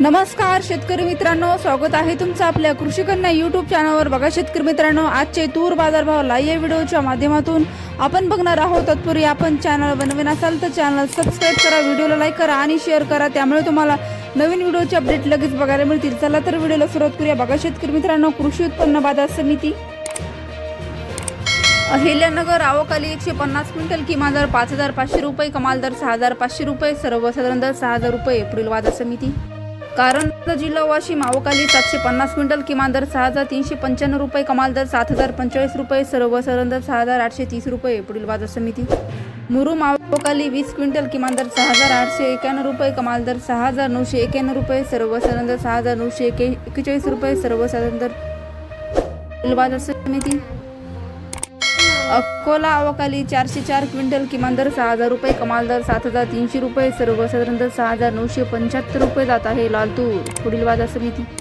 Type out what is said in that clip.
नमस्कार शेतकरी मित्रांनो. स्वागत आहे तुमचं आपल्या कृषी कन्या युट्यूब चॅनलवर बघा शेतकरी मित्रांनो आजचे तूर बाजारभाव लाईव्ह व्हिडिओच्या माध्यमातून आपण बघणार आहोत. तत्पूर्वी आपण चॅनल बनवीन असाल तर चॅनल सबस्क्राईब करा व्हिडिओला लाईक करा आणि शेअर करा. त्यामुळे तुम्हाला नवीन व्हिडिओचे अपडेट लगेच बघायला मिळतील. चला तर व्हिडिओला सुरुवात करूया. बघा शेतकरी मित्रांनो कृषी उत्पन्न बाजार समिती. अहिल्यानगर आवकाली एकशे पन्नास क्विंटल किमान दर पाच हजार पाचशे रुपये कमाल दर सहा हजार पाचशे रुपये सर्वसाधारण दर सहा हजार रुपये एप्रिल बाजार समिती. कारंजा जिल्हा वाशिम आवकाली सातशे पन्नास क्विंटल किमान दर सहा हजार तीनशे पंच्याण्णव रुपये कमाल दर सात हजार पंचेचाळीस रुपये सर्वसाधारण दर सहा हजार आठशे तीस रुपये पुढील बाजार समिती. मुरुम आवकाली वीस क्विंटल किमान दर सहा हजार आठशे एक्याण्णव रुपये कमाल दर सहा हजार नऊशे एक्याण्णव रुपये सर्वसाधारण दर सहा हजार नऊशे एके एक्केचाळीस रुपये सर्वसाधारण दर पुढील बाजार समिती. अकोला अवकाली चारशे चार क्विंटल किमान दर सहा हजार रुपये कमाल दर सात हजार तीनशे रुपये सर्वसाधारण दर सहा हजार नऊशे पंच्याहत्तर रुपये जात आहे लालतूर. पुढील बाजार समिती.